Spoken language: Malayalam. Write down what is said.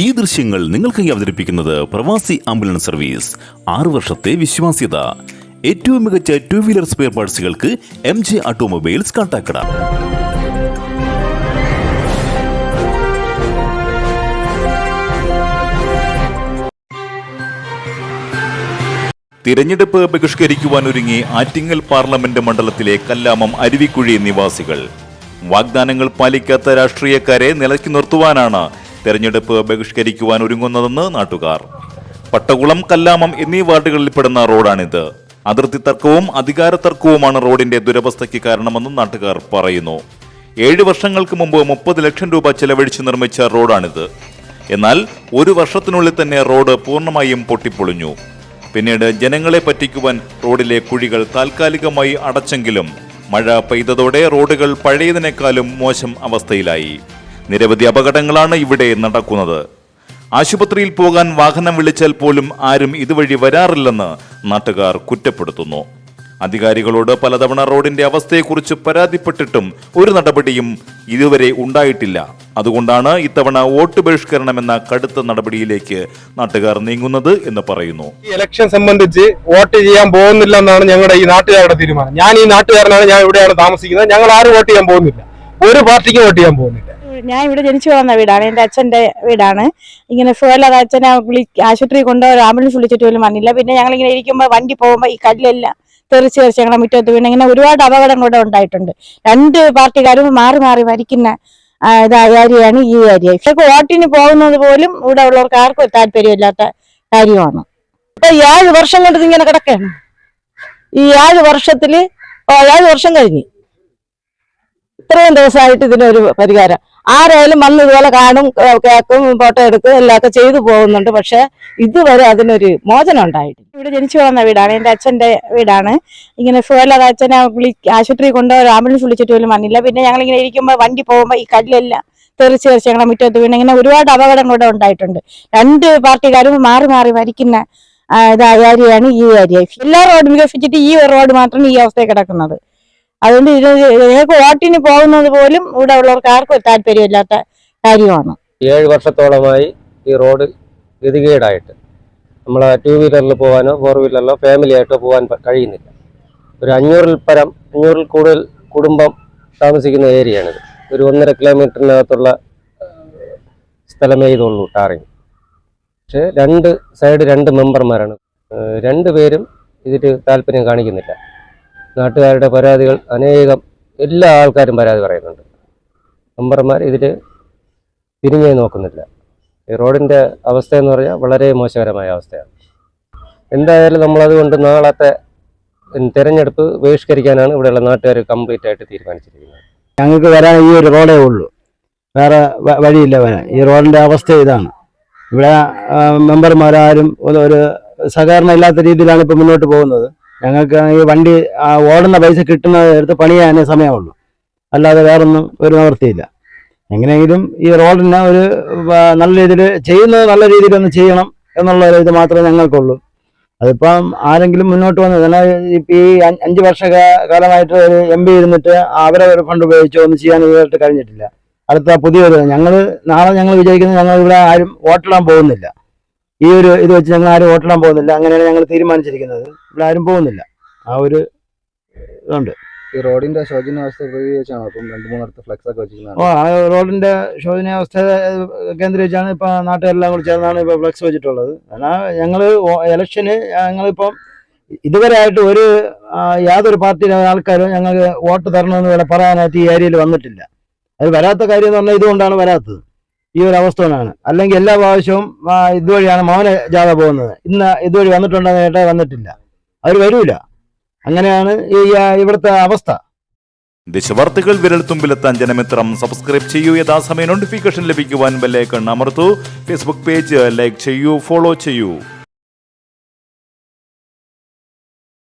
ഈ ദൃശ്യങ്ങൾ നിങ്ങൾക്കായി അവതരിപ്പിക്കുന്നത് പ്രവാസി ആംബുലൻസ് സർവീസ്. ആറു വർഷത്തെ വിശ്വാസ്യത. ഏറ്റവും മികച്ച ടു വീലർ സ്പെയർ പാർട്സുകൾക്ക് എം ജെ ഓട്ടോമൊബൈൽസ് കാട്ടാക്കട. തിരഞ്ഞെടുപ്പ് ബഹിഷ്കരിക്കുവാൻ ഒരുങ്ങി ആറ്റിങ്ങൽ പാർലമെന്റ് മണ്ഡലത്തിലെ കല്ലാമം അരുവിക്കുഴി നിവാസികൾ. വാഗ്ദാനങ്ങൾ പാലിക്കാത്ത രാഷ്ട്രീയക്കാരെ നിലയ്ക്ക് നിർത്തുവാനാണ് തെരഞ്ഞെടുപ്പ് ബഹിഷ്കരിക്കുവാൻ ഒരുങ്ങുന്നതെന്ന് നാട്ടുകാർ. പട്ടകുളം കല്ലാമം എന്നീ വാർഡുകളിൽപ്പെടുന്ന റോഡാണിത്. അതിർത്തി തർക്കവും അധികാര തർക്കവുമാണ് റോഡിന്റെ ദുരവസ്ഥയ്ക്ക് കാരണമെന്നും നാട്ടുകാർ പറയുന്നു. ഏഴ് വർഷങ്ങൾക്ക് മുമ്പ് മുപ്പത് ലക്ഷം രൂപ ചെലവഴിച്ച് നിർമ്മിച്ച റോഡാണിത്. എന്നാൽ ഒരു വർഷത്തിനുള്ളിൽ തന്നെ റോഡ് പൂർണമായും പൊട്ടിപ്പൊളിഞ്ഞു. പിന്നീട് ജനങ്ങളെ പറ്റിക്കുവാൻ റോഡിലെ കുഴികൾ താൽക്കാലികമായി അടച്ചെങ്കിലും മഴ പെയ്തതോടെ റോഡുകൾ പഴയതിനേക്കാളും മോശം അവസ്ഥയിലായി. നിരവധി അപകടങ്ങളാണ് ഇവിടെ നടക്കുന്നത്. ആശുപത്രിയിൽ പോകാൻ വാഹനം വിളിച്ചാൽ പോലും ആരും ഇതുവഴി വരാറില്ലെന്ന് നാട്ടുകാർ കുറ്റപ്പെടുത്തുന്നു. അധികാരികളോട് പലതവണ റോഡിന്റെ അവസ്ഥയെക്കുറിച്ച് പരാതിപ്പെട്ടിട്ടും ഒരു നടപടിയും ഇതുവരെ ഉണ്ടായിട്ടില്ല. അതുകൊണ്ടാണ് ഇത്തവണ വോട്ട് ബഹിഷ്കരണമെന്ന കടുത്ത നടപടിയിലേക്ക് നാട്ടുകാർ നീങ്ങുന്നത് എന്ന് പറയുന്നു. ഇലക്ഷൻ സംബന്ധിച്ച് വോട്ട് ചെയ്യാൻ പോകുന്നില്ല എന്നാണ് ഞങ്ങളുടെ ഈ നാട്ടുകാരുടെ തീരുമാനം. ഞാൻ ഈ നാട്ടുകാരനാണ് ഞാൻ ഇവിടെയാണ് താമസിക്കുന്നത്. ഞങ്ങൾ ആരും വോട്ട് ചെയ്യാൻ പോകുന്നില്ല. ഒരു പാർട്ടിക്കും വോട്ട് ചെയ്യാൻ പോകുന്നില്ല. ഞാൻ ഇവിടെ ജനിച്ചു വളർന്ന വീടാണ്. എന്റെ അച്ഛന്റെ വീടാണ്. ഇങ്ങനെ സുഖമില്ലാതെ അച്ഛനെ വിളി ആശുപത്രി കൊണ്ടുപോയി ആംബുലൻസ് വിളിച്ചിട്ട് പോലും വന്നില്ല. പിന്നെ ഞങ്ങൾ ഇങ്ങനെ ഇരിക്കുമ്പോൾ വണ്ടി പോകുമ്പോൾ ഈ കല്ലെല്ലാം തെറിച്ച് തെറിച്ച് ഞങ്ങളുടെ മുറ്റത്ത് വീണ്. ഇങ്ങനെ ഒരുപാട് അപകടം കൂടെ ഉണ്ടായിട്ടുണ്ട്. രണ്ട് പാർട്ടിക്കാരും മാറി മാറി മരിക്കുന്ന ആര്യയാണ് ഈ ആര്യ ഇതൊക്കെ വോട്ടിന് പോകുന്നത് പോലും ഇവിടെ ഉള്ളവർക്ക് ആർക്കും ഒരു താല്പര്യമില്ലാത്ത കാര്യമാണ്. ഇപ്പൊ ഏഴ് വർഷം കൊണ്ട് ഇങ്ങനെ കിടക്കുകയാണ്. ഈ ഏഴ് വർഷത്തിൽ ഏഴ് വർഷം കഴിഞ്ഞു. ഇത്രയും ദിവസമായിട്ട് ഇതിനൊരു പരിഹാരം. ആരായാലും വന്ന് ഇതുപോലെ കാണും കേക്കും ഫോട്ടോ എടുക്കും എല്ലാമൊക്കെ ചെയ്തു പോകുന്നുണ്ട്. പക്ഷെ ഇതുവരെ അതിനൊരു മോചനം ഉണ്ടായിട്ടില്ല. ഇവിടെ ജനിച്ചു വളർന്ന വീടാണ്. എന്റെ അച്ഛന്റെ വീടാണ്. ഇങ്ങനെ സുഖമില്ലാതെ അച്ഛനെ വിളി ആശുപത്രി കൊണ്ടുപോയി ആംബുലൻസ് വിളിച്ചിട്ട് പോലും വന്നില്ല. പിന്നെ ഞങ്ങൾ ഇങ്ങനെ ഇരിക്കുമ്പോൾ വണ്ടി പോകുമ്പോൾ ഈ കല്ലെല്ലാം തെറിച്ച് തെറിച്ച് ഞങ്ങളുടെ മുറ്റത്ത് വീണ് ഇങ്ങനെ ഒരുപാട് അപകടം കൂടെ ഉണ്ടായിട്ടുണ്ട്. രണ്ട് പാർട്ടിക്കാരും മാറി മാറി മരിക്കുന്ന ആ, ഇതാ ഏരിയയാണ് ഈ ഏരിയ. എല്ലാ റോഡും വികസിച്ചിട്ട് ഈ റോഡ് മാത്രം ഈ അവസ്ഥയിൽ കിടക്കുന്നത്. അതുകൊണ്ട് ഇത് ഞങ്ങൾക്ക് വോട്ടിന് പോകുന്നത് പോലും ഇവിടെ ഉള്ളവർക്ക് ആർക്കും താല്പര്യമില്ലാത്ത കാര്യമാണ്. ഏഴ് വർഷത്തോളമായി ഈ റോഡ് ഗതികേടായിട്ട്. നമ്മൾ ടു വീലറിൽ പോകാനോ ഫോർ വീലറിലോ ഫാമിലി ആയിട്ടോ പോകാൻ കഴിയുന്നില്ല. ഒരു അഞ്ഞൂറിൽ പരം അഞ്ഞൂറിൽ കൂടുതൽ കുടുംബം താമസിക്കുന്ന ഏരിയയാണിത്. ഒരു ഒന്നര കിലോമീറ്ററിനകത്തുള്ള സ്ഥലമേ ഇതുള്ളൂ ടാറിങ്. പക്ഷേ രണ്ട് സൈഡ് രണ്ട് മെമ്പർമാരാണ് രണ്ടുപേരും രണ്ട് പേരും ഇതിൽ താല്പര്യം കാണിക്കുന്നില്ല. നാട്ടുകാരുടെ പരാതികൾ അനേകം എല്ലാ ആൾക്കാരും പരാതി പറയുന്നുണ്ട്. മെമ്പർമാർ ഇതിൽ തിരിഞ്ഞേ നോക്കുന്നില്ല. ഈ റോഡിന്റെ അവസ്ഥ എന്ന് പറഞ്ഞാൽ വളരെ മോശകരമായ അവസ്ഥയാണ്. എന്തായാലും നമ്മളതുകൊണ്ട് നാളത്തെ തിരഞ്ഞെടുപ്പ് ബഹിഷ്കരിക്കാനാണ് ഇവിടെയുള്ള നാട്ടുകാർ കംപ്ലീറ്റ് ആയിട്ട് തീരുമാനിച്ചിരിക്കുന്നത്. ഞങ്ങൾക്ക് വരാൻ ഈ ഒരു റോഡേ ഉള്ളൂ. വേറെ വഴിയില്ല വരാൻ. ഈ റോഡിന്റെ അവസ്ഥ ഇതാണ്. ഇവിടെ മെമ്പർമാരാരും ഒരു സഹകരണം ഇല്ലാത്ത രീതിയിലാണ് ഇപ്പോൾ മുന്നോട്ട് പോകുന്നത്. ഞങ്ങൾക്ക് ഈ വണ്ടി ഓടുന്ന പൈസ കിട്ടുന്ന എടുത്ത് പണിയാനേ സമയമുള്ളൂ. അല്ലാതെ വേറൊന്നും ഒരു നിവൃത്തിയില്ല. എങ്ങനെയെങ്കിലും ഈ റോഡിനെ ഒരു നല്ല രീതിയിൽ ചെയ്യുന്നത് നല്ല രീതിയിൽ ഒന്ന് ചെയ്യണം എന്നുള്ള ഒരു ഇത് മാത്രമേ ഞങ്ങൾക്കുള്ളൂ. അതിപ്പം ആരെങ്കിലും മുന്നോട്ട് വന്നത് ഇപ്പം ഈ അഞ്ച് വർഷ കാലമായിട്ട് ഒരു എം പി ഇരുന്നിട്ട് അവരെ ഒരു ഫണ്ട് ഉപയോഗിച്ചോ ഒന്നും ചെയ്യാൻ ഇതുമായിട്ട് കഴിഞ്ഞിട്ടില്ല. അടുത്ത പുതിയൊരു ഞങ്ങൾ നാളെ ഞങ്ങൾ വിചാരിക്കുന്നത് ഞങ്ങൾ ഇവിടെ ആരും വോട്ടിടാൻ പോകുന്നില്ല. ഈ ഒരു ഇത് വെച്ച് ഞങ്ങൾ ആരും ഓട്ടിടാൻ പോകുന്നില്ല. അങ്ങനെയാണ് ഞങ്ങൾ തീരുമാനിച്ചിരിക്കുന്നത്. ഇവിടെ ആരും പോകുന്നില്ല. ആ ഒരു ഇതുണ്ട്. ഈ റോഡിന്റെ ശോചനീയാവസ്ഥ പ്രതികരിച്ചാണ്? അപ്പം രണ്ട് മൂന്നിടത്ത് ഫ്ലെക്സ് ഒക്കെ ഓ ആ റോഡിന്റെ ശോചനാവസ്ഥ കേന്ദ്രീകരിച്ചാണ് ഇപ്പൊ നാട്ടുകാരെല്ലാം കൂടി ചേർന്നാണ് ഇപ്പൊ ഫ്ലക്സ് വെച്ചിട്ടുള്ളത്. എന്നാൽ ഞങ്ങൾ ഇലക്ഷന് ഞങ്ങളിപ്പം ഇതുവരെ ആയിട്ട് ഒരു യാതൊരു പാർട്ടിയിലെ ആൾക്കാരും ഞങ്ങൾക്ക് വോട്ട് തരണമെന്ന് വരെ പറയാനായിട്ട് ഈ ഏരിയയിൽ വന്നിട്ടില്ല. അത് വരാത്ത കാര്യം എന്ന് പറഞ്ഞാൽ ഇതുകൊണ്ടാണ് വരാത്തത്. ഈ ഒരു അവസ്ഥ കൊണ്ടാണ് അല്ലെങ്കിൽ എല്ലാ പ്രാവശ്യവും ഇതുവഴിയാണ് മൗന ജാഥ പോകുന്നത്. ഇന്ന് ഇതുവഴി വന്നിട്ടുണ്ടെന്ന് കേട്ടാൽ വന്നിട്ടില്ല. അവർ വരൂല. അങ്ങനെയാണ് ഈ ഇവിടുത്തെ അവസ്ഥ. ദേശവാർത്തകൾ വിരൽത്തുമ്പിലെത്താൻ ജനമിത്രം. സബ്സ്ക്രൈബ് ചെയ്യൂ. യഥാസമയം നോട്ടിഫിക്കേഷൻ ലഭിക്കുവാൻ ബെല്ലൈക്കൺ അമർത്തു. ഫേസ്ബുക്ക് പേജ് ലൈക്ക് ചെയ്യൂ. ഫോളോ ചെയ്യൂ.